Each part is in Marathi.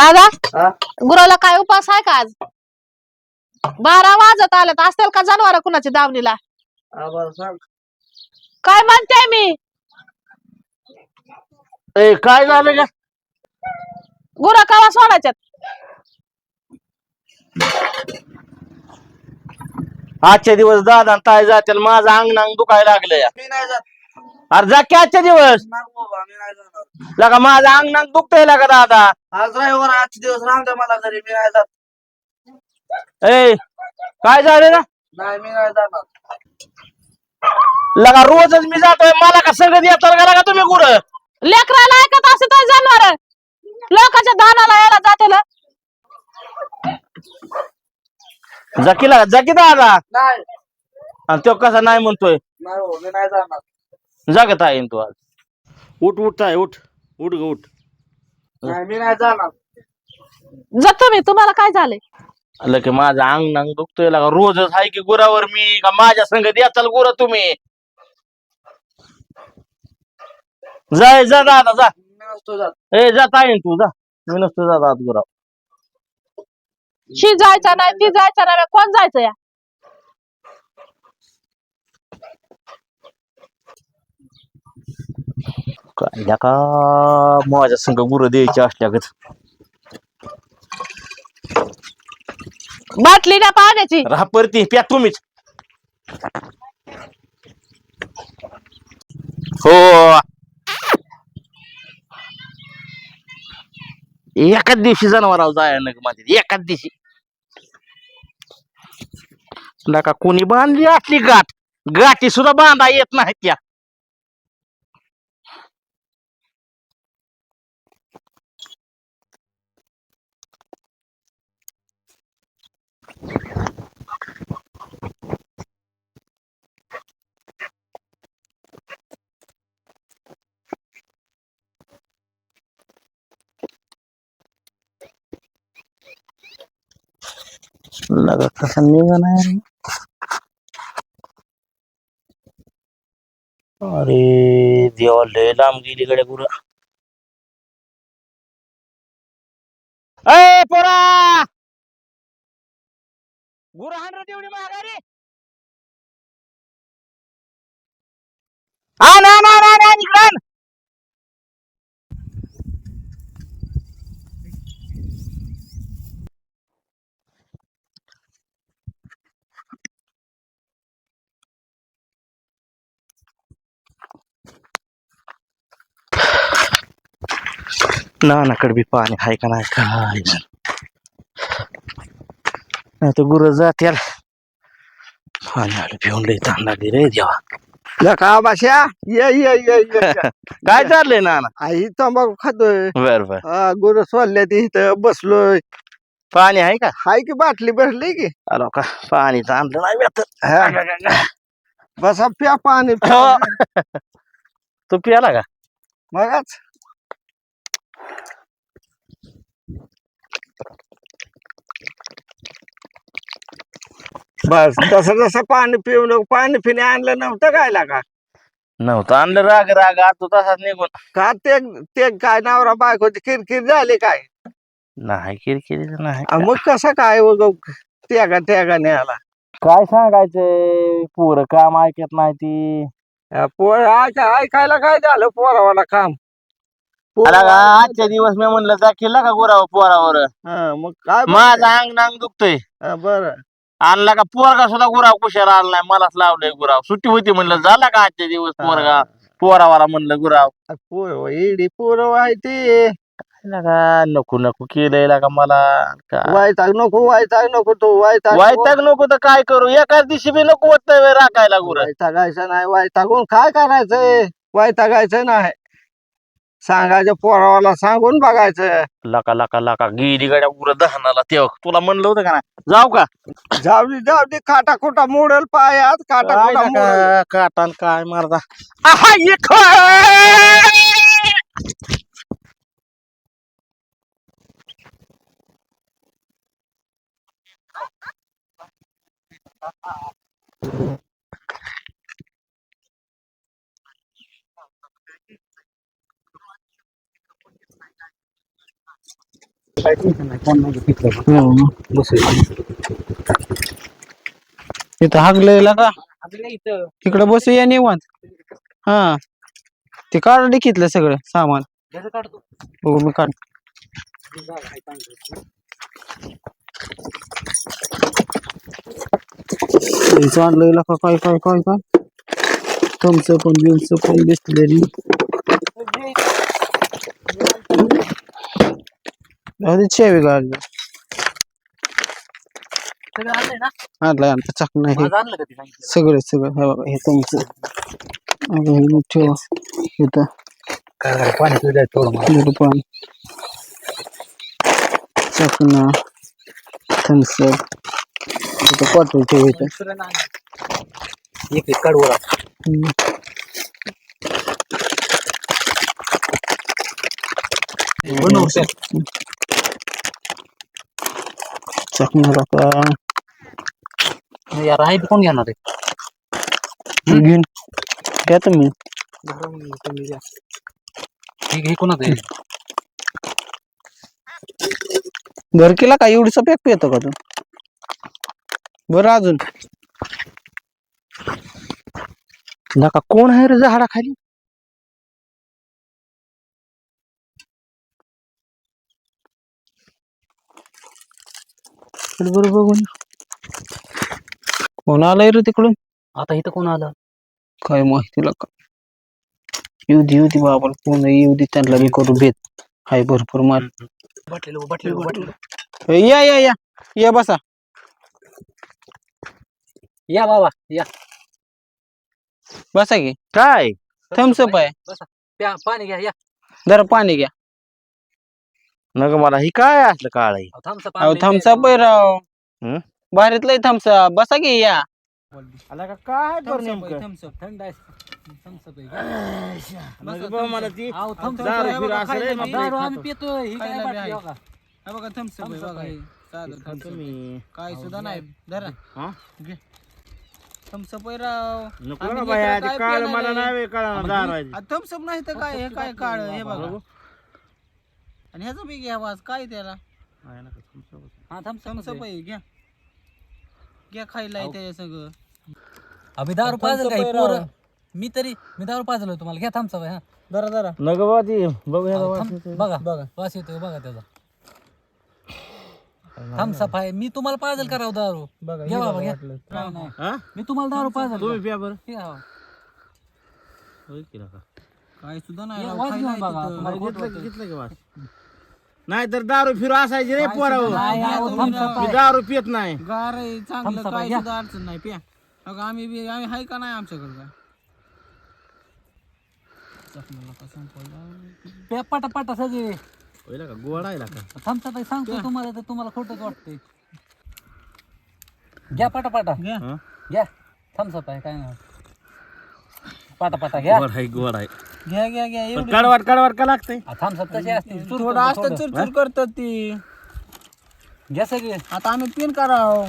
दादा? हा? गुराला काय उपास आहे का आज? बारा वाजत आल्यात असतील का जनावर कुणाच्या दावणीला? आम्हाला सांग. काय म्हणते मी? ए काय झालं का गुरा कावा सोडायच्यात? आजच्या दिवस दादा आणि ताई जातील. माझं अंग नांग दुखायला लागलं मी नाही जात. अरे जा की आजच्या दिवस. नाही बाबा मी नाही जाणार. लगा माझं अंग नांग दुखतंय लगा दादा. आज ड्रायव्हर आजचे दिवस राहून द्या मला घरी मी नाही जात. ए काय झालं ना? नाही मी नाही जाणार. लगा रोजच मी जातोय मला का सगळं येतात का लगा तुम्ही गुरं लेकराला ऐकत असे तर जनावर. लोकांच्या दानाला यायला जाते जकी लागा जकी दादा. नाही. आणि तो कसा नाही म्हणतोय. नाही हो मी नाही जाणार. जागत आहे तू आज. उठ उठ आहे उठ. उठ ग उठ. नाही मी नाही जाणार. जातो मी. तुम्हाला काय झालंय? आलं की माझं अंग नांग दुखतोय. लगा रोजच आहे की गुरावर मी? का माझ्या संगत याचाल गुरं तुम्ही? जाय जा दादा जा. मी नसतो जात. ए जात आहे तू जा. मी नसतो जात आत गुराव शी जायचा नाही ती जायचा नाही. कोण जायचं या? काय का माझ्या संग गुरं द्यायची असल्यागत? बाटली ना पाण्याची. राहा परती प्या तुम्हीच. हो. एकाच दिवशी जनावराव जाय नगमध्ये एकाच दिवशी. नका कोणी बांधली असली गाठ? गाठी सुद्धा बांधा येत नाही त्या लगा कसा निघाला रे अरे देवा लय लांब गेली गड्या गुरु. ए पोरा! गुरा हाणर तेवढी माघारी. आण आण आण आण आण इकडं आण. नानाकडे बी पाणी हाय का नाही? काय नाही तर गुरु जात्याल पाणी आलं पिऊन लई ताण लागली रे देवा. का बाशा? ये ये ये ये. काय चाललंय नाना? आई तंबाखू खातोय. बर बर. हा, गुरं सोडल्या ती इथं बसलोय. पाणी आहे का? हाय की बाटली भरली की? आलो का पाणी तर आणलं नाही आता. हा, बसा प्या पाणी हो. तू पियाला का? मगच. बस तसं जसं पाणी पिऊ नको पाणी पिणे आणलं नव्हतं काय का? नव्हतं आणलं राग राग आता तसाच निघून. का ते ते काय नवरा बायकोची किरकिर झाली काय? नाही किरकिरी नाही मग कसं काय उग त्यागा त्यागाने आला काय सांगायचंय पोरं काम ऐकत नाही ती. अ, पोर ऐका- ऐकायला काय झालं पोरावाला काम? आला का ऐकत- आजच्या दिवस मी म्हणलं जा केला का गुरावर पोरावर. हा, मग काय माझं अंग नांग दुखतोय. बर. आणला का पोरगा सुद्धा गुराव कुशाला आला नाही मलाच लावलंय गुराव सुट्टी होती म्हणलं झाला का आजच्या दिवस पोरगा? पोरावाला म्हणलं गुराव इडी पोर आहे ते. का नको नको केलंय का मला. काय? वायताग नको वायताग नको तो वायताग वायताग नको तर काय करू? एकाच दिवशी बी नको होत राखायला गुर. वायतागायचं नाही वायतागून काय करायचंय? वायतागायचं नाही. सांगायचं पोरावाला सांगून बघायचं. लका लका लका. गेली गाड्या गुर दहनाला तेव्हा. तुला म्हणलं होतं का नाही? जाऊ का? जाऊ दे जाऊ दे. काटा कुटा मोडल पायात? काटा मोडल? नका, काटान काय मारता? आहा, इथं हागलेला का इकडे बसू या निवांत. हा. ते काढ डिकीतलं सगळं सामान. बघू मी काढ. का काय काय काय काय. तुमचं पण बिमचं पण बिसलेरी अरे चेवी गाडी आणलं आणलं चाक नाही सगळं सगळं. हे बघा हे तुमचं. अगं हे मग ठेवा. इथं. दूध पाणी चकना थम्सअप इथं क्वार्टर ठेव इथं. हम्म. चकना टाका यार आहे कोण घेणार आहे घेऊन घ्या तुम्ही ठीक आहे कोणाचं आहे बरं केला का एवढीचा पॅक पितो का तू बरं अजून नका कोण आहे रे झाडा खाली बरोबर बघून कोण आलाय रे तिकडून? आता इथं कोण आलं? काय माहिती का येऊ दे येऊ दे बाबा कोण आहे, येऊ दे त्यांना मी करू भेट. हाय भरपूर मार बाटलेलं बाटलेलं बाटलेलं. या या या. या बसा. या बाबा या. बसा की. काय? थम्सअप आहे. बसा. प्या पाणी घ्या या. जरा पाणी घ्या. नग मला ही काय असलं काळ आहे अहो थम्सअप आहे राव हं? भारीतलंय थम्सअप बसा की या आला का काय बरं नेमकं थम्सअप थंड आहे थम्सअप आहे नग बाबा मला ती अहो, थम्सअप दारू आहे बिरू बघा, असं रे, खायला मग दारू खातो. आम्ही पितोय ही काय खायला बी बाटली आहे. बघा. हा बघा थम्सअप आहे बघा. हे. साधं काय सुद्धा नाही धरा हा? थम्सअप आहे राव नको आम्ही ना बाया लेकरं ते काय काळ मला? नाही दारू आहे. थम्सअप नाही तर काय हे काय काळ हे बघू. आणि ह्याचं बी घ्या वाज काय त्याला आहे ना का तुमचं? हा थम्सअप थम्सअप आहे घ्या घ्या खायला आहे त्याच्या सगळं दारू पाजल काही आहे पोरं राव. मी तरी मी दारू पाजलो तुम्हाला घ्या थम्सअप आहे हा जरा जरा नग बाबा ती बघू अहो. बघा बघा. वास येतोय बघा त्याचा थम्सअप आहे मी तुम्हाला पाजल करावं दारू बघा घ्या बाबा बघा घ्या नाही. हा? मी तुम्हाला दारू पाजल तुम्ही? प्या बरं घ्या, हो. होय की नका. काय सुद्धा नाही राव, वाज खायला घेऊन आहे बघा, तिथं. तुम्हाला खोटं घेतलं की- वाटतंय. घेतलं की वास नाही तर दारू फिरू असायची रे पोरावर नाही, घ्या अहो, तुम्ही thumbs up राव. मी आहे. दारू पित नाही. गार आहे चांगलं काय. सुद्धा अडचण नाही प्या. अगं आम्ही बी आम्ही हाय का नाही आमच्याकडे काय? चकण्याला का संपवलं. पे- पाटा पाटा सगळे. पहिला का? गोड आहे का? थम्सअप आहे सांगतो तुम्हाला तर तुम्हाला खोटंच वाटतंय. घ्या पाटा पाटा. घ्या? घ्या. थम्सअप आहे काय नाही. पाटा पाटा घ्या. गोड आहे गोड आहे. घ्या घ्या घ्या पण एवढं कडवाट कडवाट का लागतंय? थम्सअप तसे असते? थोडं असतं चुरचुर करतात ती. घ्या सगळे. आता आम्ही पिन कराव.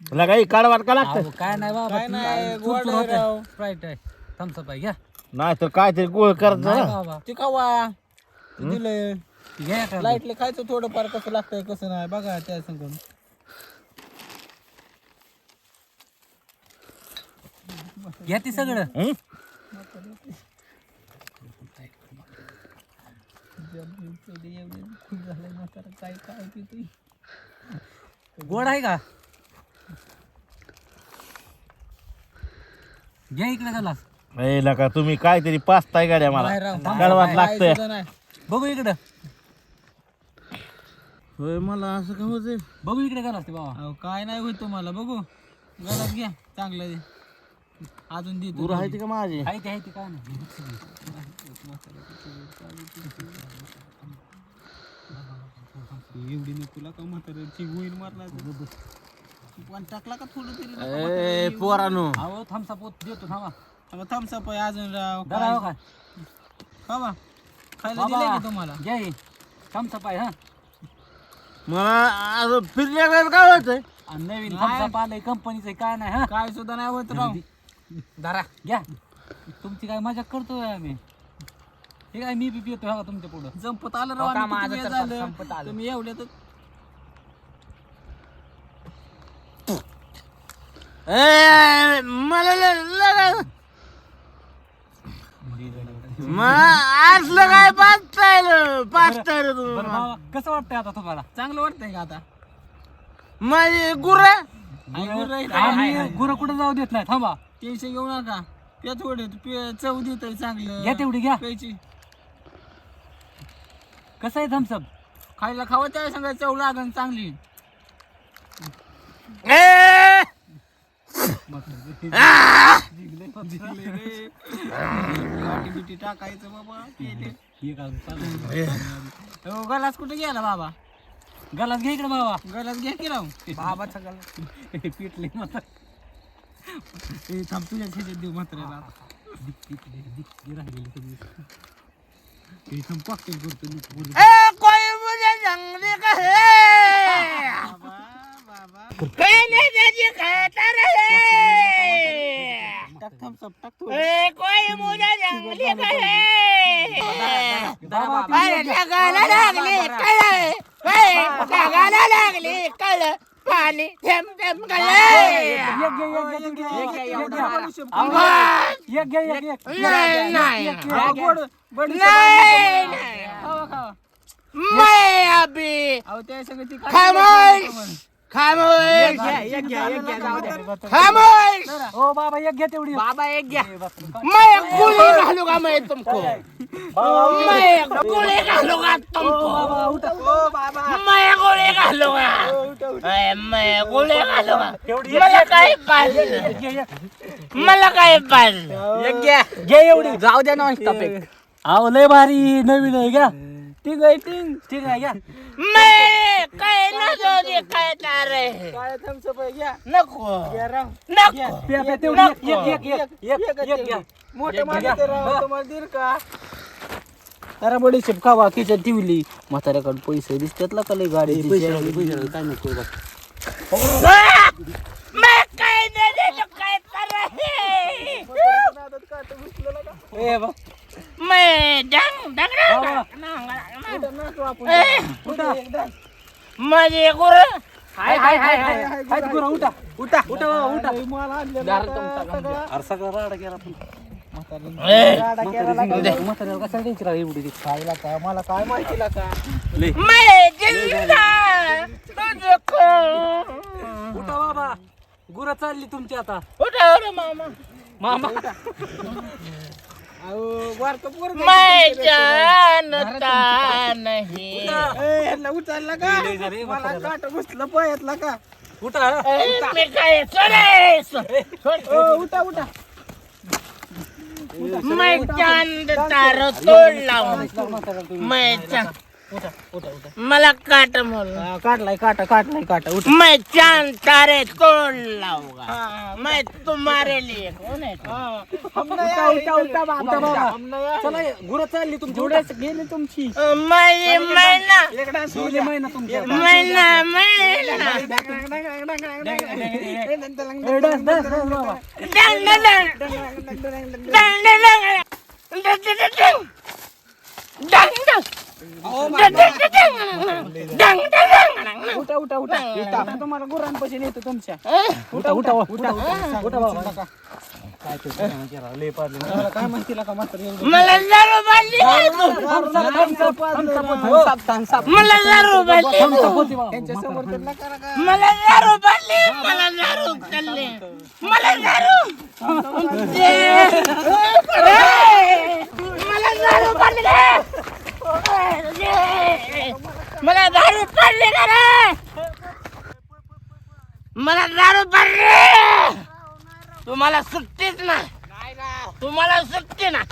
तुला काही कडवाट का लागतंय? अहो, काय नाही बाबा काय नाही, चुरचुर गोड आहे होतंय. राव. स्प्राईट आहे. थम्सअप आहे घ्या. नाही तर काहीतरी गोळ करत नाही जा. बाबा. ते खावा. दिलं घ्या का? लाईटले खायचं थोडंफार कसं लागतंय कसं नाही बघा त्या संगून घ्या ती सगळं हं? काय काय पितोय गोड आहे का घ्या इकडे झाला ए तुम्ही काहीतरी पाचताय गाड्या मला राव. लागतंय सुद्धा नाही. बघू इकडं होय मला असं का होत बघू इकडे घाला ते बाबा अहो, काय नाही होत तुम्हाला बघू गलात घ्या चांगलं आहे. अजून देतो गुरु आहे का माझी? आहे ते आहे ते काय नाही. एवढी तुला का म्हाताऱ्याची होईल मारला पण टाकला का थोडं तरी? ए पोरानो. अहो थम्सअप देतो थांबा. थम्सअप आहे अजून राव हो काय? का खावा खायला बाबा की तुम्हाला? घ्या हे थम्सअप आहे हा. मला फिरल्या काय होतंय? आणि नवीन नाही. थम्सअप आलंय कंपनीचं काय नाही हा. काय सुद्धा नाही होत राव. धरा घ्या. तुमची काय मजा करतोय आम्ही. हे काय मी बी पितो हा तुमच्या पुढं. संपत आलं राव आम्ही किती वेळ झालं? तुम्ही एवढ्यात ए, मला ल- लगा- म- असलं काय पाचताय पाचताय रे बरं तुम्ही भावा, कसं वाटतंय आता तुम्हाला? चांगलं वाटतंय का आता? माझे गुर? आम्ही गुरं कुठं जाऊ देत नाही थांबा. टेन्शन घेऊ नका. प्या थोडे चव देत चांगलं. घ्या तेवढी घ्या. प्यायची. कसं आहे थम्सअप खायला खावं त्या सांगा चव लागन चांगली. टाकायचं बाबा हो गलास कुठे गेला बाबा? गलास घे इकडे बाबा. गलास घे की राव? बाबाचा गलास. पिटले मात्र. ए, थांब तुझ्या ह्याच्यात देऊ म्हाताऱ्याला. राहिलेली सगळी ए, थांब cocktail करतो नीट बोलू. कोई मुझे जंगली का है कहने दीजिए कहता रहे। टाक thumbs up, टाक थोडं. ए, कोई मुझे जंगली का है बाबा, अरे ढगाला लागली कळ। ए, ढगाला लागली कळ। पाणी थेंब थेंब गले नाही नाही नाही नाही अभी खामोश खामोश खामोश बाबा घालू का मैं तुमको मैं घालू का तुमको मैं मैं गोली घालूंगा मला काय पाहिजे? मला काय पाहिजे? घे एवढी. जाऊ द्या स्टॉप एक. अहो लय भारी नवीन आहे घ्या. ठीक आहे ठीक ठीक आहे घ्या. मैं काय न जाऊ दे काय तारे. काय थम्सअप आहे घ्या. नको. नको. प्या प्या तेवढी एक एक एक एक एक मोठे माणसं राव तुम्हाला देईल का? अरे बडी का बाकीच्या ठेवली. म्हाताऱ्याकडे पैसे दिसतात ला का गाडी काय नको ए बा. उठा. उठा. उठा. उठा उठा. उठा सगळा राडा गेला मला काय माहिती उठा बाबा गुरं चालली तुमची आता उठा. रे मामा मामा मैं जानता नहीं उचलला का मला काट बसलं पायातला का उठा ए, मी काय उठा उठा. मैं चांद तारो तोड लावूं मैं चांद मला काट म्हणून हा, काढलाय काटा काढलाय काटा उठा मैं चांद तारे तोड़ लाऊंगा मैं तुम्हारे लिए कौन है तुम? उठा उठा उठा बाबा चला गुरं चालली तुमची उठा गेली तुमची मैं मैना गेली महिना तुमची मैना मैना ए, डान्स, डान्स, डान्स बाबा. डंग डंग डंग डंग डंग डंग डंग डंग डंग डंग डंग उठा उठा उठा उठा तुम्हाला गुरांपाशी नेतो तुमच्या उठा उठा उठा उठा बाबा काय तू लय पाडले मला काय माहिती का मात्र मला दारू बांधली मला दारू बांधली मला दारू बांधली मला दारू चालली मला दारू दे. मला दारू बांधली दे. मला दारू पडले का रे. मला दारू पडले. तुम्हाला सुट्टीच ना. तुम्हाला सुट्टी ना.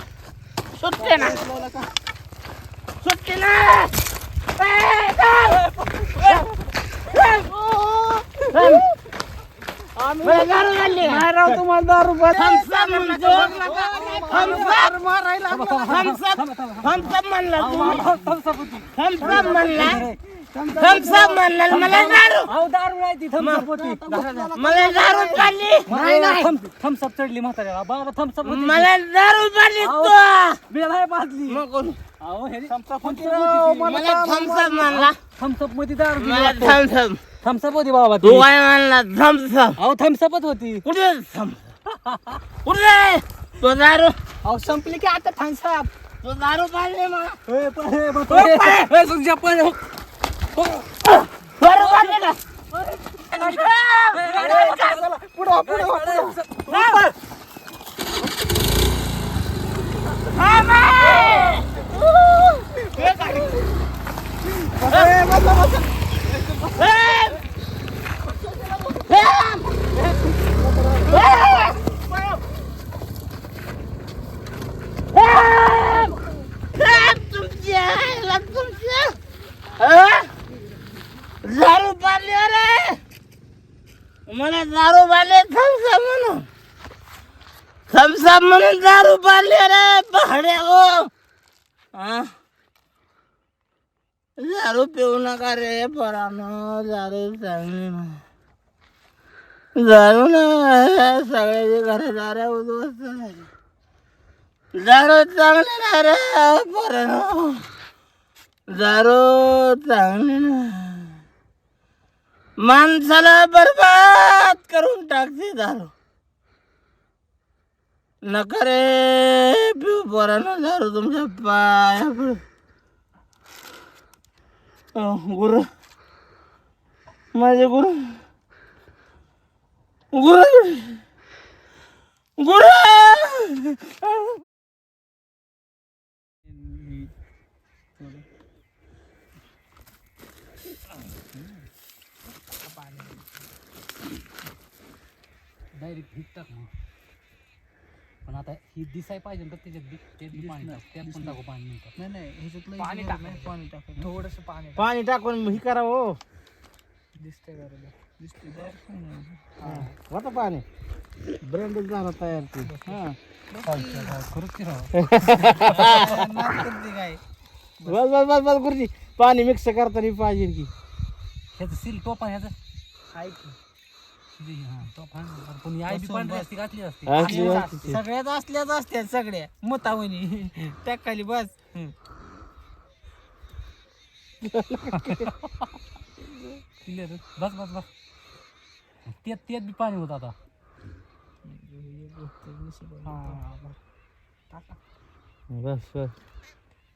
सुट्टी ना. सुट्टी ना. ए, राव तुम्हाला दारू मारायला म्हणला थम्सअप म्हणला थम्सअप म्हणला मला दारू दारू ती थम्सअप होती मला दारू चालली थम्सअप चढली म्हाताऱ्याला बाबा थम्सअप मला दारू चालली बेलाय बाजली मग थम्सअप म्हणला थम्सअपमध्ये दारू थम्सअप थम्सअप होती बाबा तू. ती काय म्हणला थम्सअप? अहो थम्सअपच होती. कुठे थम्सअप? कुठे तो दारू अहो संपली की आता थम्सअप. तो दारू मला. तुझ्या पण दारू अं? दारू पाडली अरे मला दारू पाडले थम्सअप म्हणून थम्सअप म्हणून दारू पाडली अरे पहाडे हो हा? दारू पिऊ नका रे पोरानो दारू जाणू नाही ना सगळ्याची घरात दाऱ्या उद्ध्वस्त झाली. दारू चांगली नाही रे पोरानो दारू चांगले ना माणसाला बरबाद करून टाकते दारू नका रे पिऊ पोरानो दारू तुमच्या पाया पड गुरु. माझे गुरु. डायरेक्ट भीक टाक मग पण आता ही दिसाय पाहिजे ना त्याच्यात बी त्यात बी पाणी टाक. त्यात पण टाकू पाणी नंतर नाही नाही ह्याच्यातलं पाणी टाक. पाणी टाक थोडस पाणी पाणी टाकून ही करा हो. दिसतंय बरोबर नाही. होतं पाणी. ब्रँड झाला तयार ते. हा. काय. बस. बस बस बस गुरुजी. पाणी मिक्स करताना पाहिजे की. ह्याचं सील टोपा ह्याचं? की? हा ही असते असते? असली असली. सगळ्यात असल्याच असत्या सगळ्या. मतावणी. टाक खाली बस क्लिअर बस बस बस. त्यात त्यात बी पाणी होत आता. बस बस.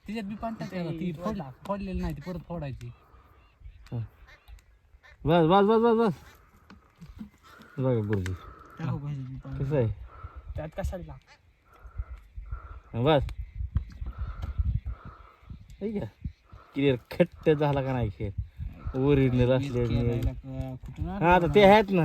त्याच्यात बी पाणी टाकायचं ती फोडला फोडलेली नाही ती परत फोडायची. बस बस बस बस बस. बघा गुरुजी. कसं आहे? त्यात कशाला बस. ठीक आहे क्लिअर खट्ट झाला का नाही खेळ? ओरिजिनल असले हा आता ते आहेत ना.